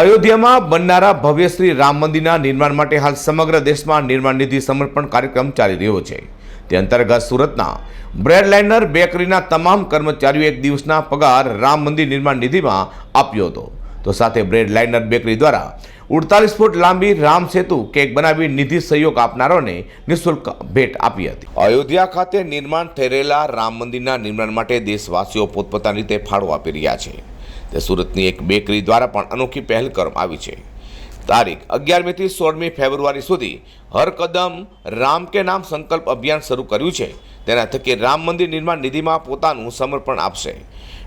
અયોધ્યામાં બનનારા ભવ્ય શ્રી રામ મંદિરના નિર્માણ માટે હાલ સમગ્ર દેશમાં નિર્માણ નિધિ સમર્પણ કાર્યક્રમ ચાલી રહ્યો છે. તે અંતર્ગત સુરતના બ્રેડ લાઇનર બેકરીના તમામ કર્મચારીઓ એક દિવસના પગાર રામ મંદિર નિર્માણ નિધિમાં આપ્યો હતો. તો સાથે બ્રેડ લાઇનર બેકરી દ્વારા ઉડતાલીસ ફૂટ લાંબી રામ સેતુ કેક બનાવી નિધિ સહયોગ આપનારોને નિઃશુલ્ક ભેટ આપી હતી. અયોધ્યા ખાતે નિર્માણ થઈ રહેલા રામ મંદિરના નિર્માણ માટે દેશવાસીઓ પોતપોતાની રીતે ફાળો આપી રહ્યા છે. તે સુરતની એક બેકરી દ્વારા પણ અનોખી પહેલ કરવામાં આવી છે. તારીખ અગિયારમીથી સોળમી ફેબ્રુઆરી સુધી હર કદમ રામ કે નામ સંકલ્પ અભિયાન શરૂ કર્યું છે. તેના થકી રામ મંદિર નિર્માણ નિધિમાં પોતાનું સમર્પણ આપશે.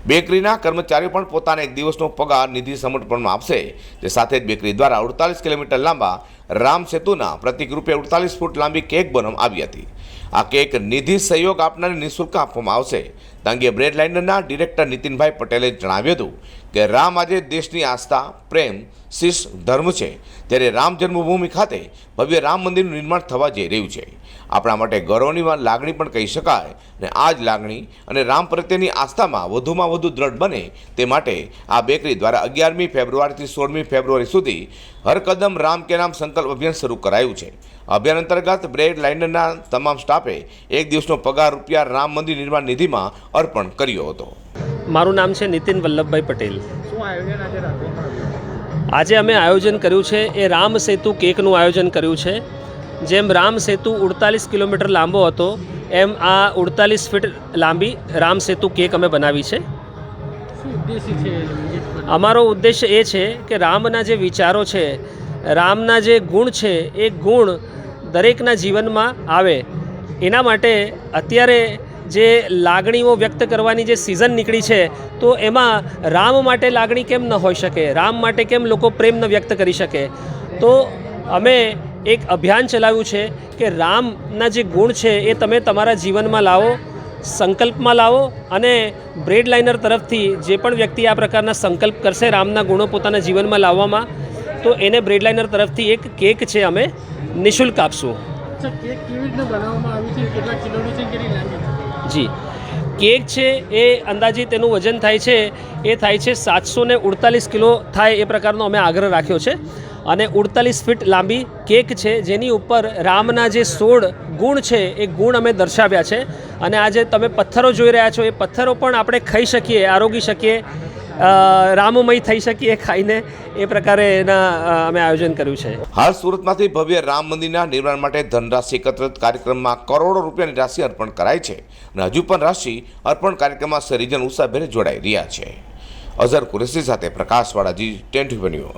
બેકરીના કર્મચારીઓ પણ પોતાના એક દિવસનો પગાર નિધિ સમર્પણમાં આપશે. તે સાથે જ બેકરી દ્વારા અડતાલીસ કિલોમીટર લાંબા રામ સેતુના પ્રતિક રૂપે અડતાલીસ ફૂટ લાંબી કેક બનાવવામાં આવી હતી. આ કેક નિધિ સહયોગ આપનારને નિઃશુલ્ક આપવામાં આવશે. તાંગે બ્રેડ લાઇનરના ડિરેક્ટર નીતિનભાઈ પટેલે જણાવ્યું હતું કે રામ આજે દેશની આસ્થા, પ્રેમ શિષ ધર્મ છે. ત્યારે રામ જન્મભૂમિ ખાતે ભવ્ય રામ મંદિરનું નિર્માણ થવા જઈ રહ્યું છે. આપણા માટે ગૌરવની લાગણી પણ કહી શકાય અને આ જ લાગણી અને રામ પ્રત્યેની આસ્થામાં વધુમાં વધુ દ્રઢ બને તે માટે આ બેકરી દ્વારા અગિયારમી ફેબ્રુઆરીથી સોળમી ફેબ્રુઆરી સુધી હર કદમ રામ કે નામ સંકલ્પ અભિયાન શરૂ કરાયું છે. અભિયાન અંતર્ગત બ્રેડ લાઇનરના તમામ સ્ટાફે એક દિવસનો પગાર રૂપિયા રામ મંદિર નિર્માણ નિધિમાં અર્પણ કર્યો હતો. મારું નામ છે નીતિન વલ્લભભાઈ પટેલ. શું આયોજન આજે રાખવામાં આવ્યું? આજે અમે આયોજન કર્યું છે એ રામ સેતુ કેકનું આયોજન કર્યું છે. જેમ રામ સેતુ ઉડતાલીસ કિલોમીટર લાંબો હતો, એમ આ ઉડતાલીસ ફીટ લાંબી રામ સેતુ કેક અમે બનાવી છે. અમારો ઉદ્દેશ્ય એ છે કે રામના જે વિચારો છે, રામના જે ગુણ છે, એ ગુણ દરેકના જીવનમાં આવે. એના માટે અત્યારે જે લાગણીઓ વ્યક્ત કરવાની જે સિઝન નીકળી છે, તો એમાં રામ માટે લાગણી કેમ ન હોઈ શકે? રામ માટે કેમ લોકો પ્રેમ ન વ્યક્ત કરી શકે? તો અમે એક અભિયાન ચલાવ્યું છે કે રામના જે ગુણ છે એ તમે તમારા જીવનમાં લાવો, સંકલ્પમાં લાવો અને બ્રેડ લાઇનર તરફથી જે પણ વ્યક્તિ આ પ્રકારના સંકલ્પ કરશે રામના ગુણો પોતાના જીવનમાં લાવવામાં, તો એને બ્રેડ લાઇનર તરફથી એક કેક છે અમે નિઃશુલ્ક આપશું. જી. કેક છે એ અંદાજિત તેનું વજન થાય છે, એ થાય છે સાતસો ને ઉડતાલીસ કિલો થાય એ પ્રકારનો અમે આગ્રહ રાખ્યો છે. અને ઉડતાલીસ ફીટ લાંબી કેક છે, જેની ઉપર રામના જે સોળ ગુણ છે, એ ગુણ અમે દર્શાવ્યા છે. અને આજે તમે પથ્થરો જોઈ રહ્યા છો, એ પથ્થરો પણ આપણે ખાઈ શકીએ, આરોગી શકીએ. રામમય થઈ શકીએ ખાઈને એ પ્રકારે એના અમે આયોજન કર્યું છે. હાલ સુરતમાંથી ભવ્ય રામ મંદિરના નિર્માણ માટે ધનરાશિ એકત્રિત કાર્યક્રમમાં કરોડો રૂપિયાની રાશિ અર્પણ કરાય છે અને હજુ પણ રાશિ અર્પણ કાર્યક્રમમાં સરિજન ઉત્સાહભેર જોડાઈ રહ્યા છે. અઝર કુરેશી સાથે પ્રકાશવાળાજી ટેન્ટ વેન્યુ